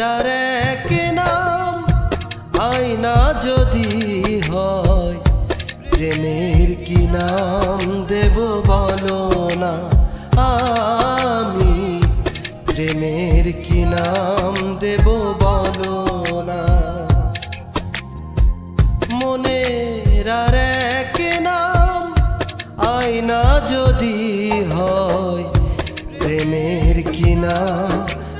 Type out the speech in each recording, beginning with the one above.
আর এক নাম আয়না যদি হয়, প্রেমের কি নাম দেব বলো না? আমি প্রেমের কি নাম দেব বলো না? মনের আর এক নাম আয়না যদি হয়, প্রেমের কি নাম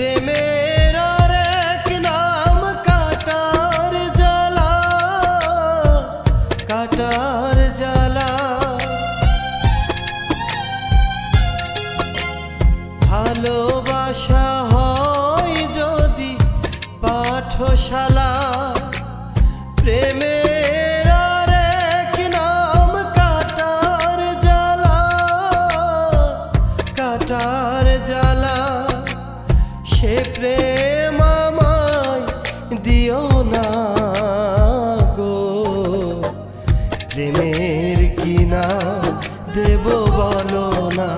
প্রেমের নাম কাটার কাটার ভালোবাসা হয় যদি পাঠশালা। প্রেমের প্রেম আমায় দিও না গো। প্রেমের কি না দেব বলো না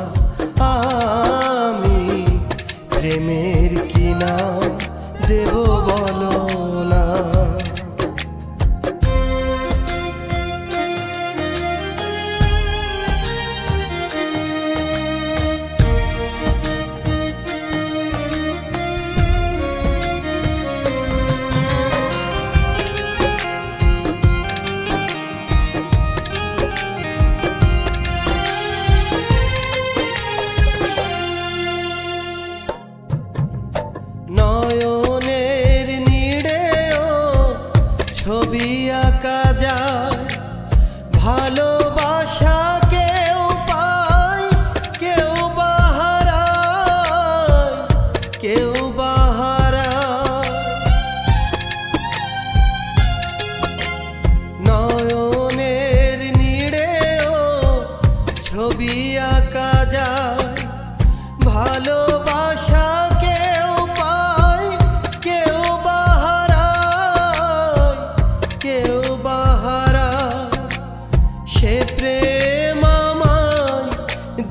আমি প্রেমের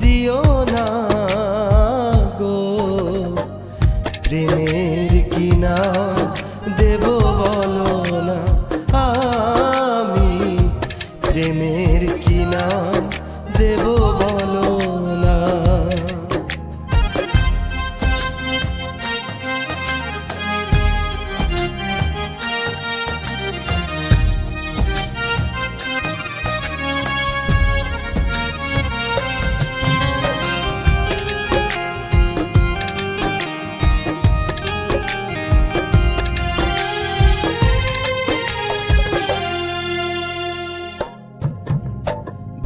দিও না গো। প্রেমের কি নাম দেব বলো না আমি। প্রেমের কি নাম দেব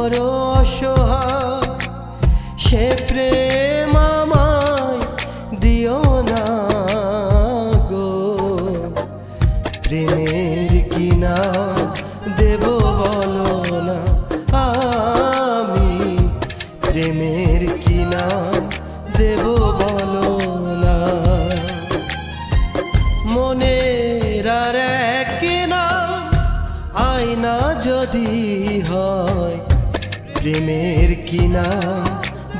বড় অসহায় সে প্রেম আমায় দিও না গো। প্রেমের প্রেমের কি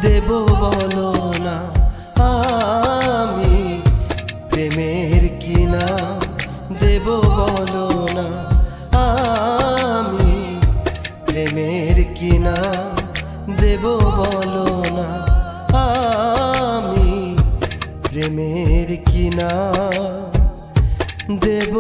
দেব বলো না। আমি প্রেমের কিনা দেব বলো না। আমি প্রেমের কিনা দেব বলো না। আমি প্রেমের কিনা দেব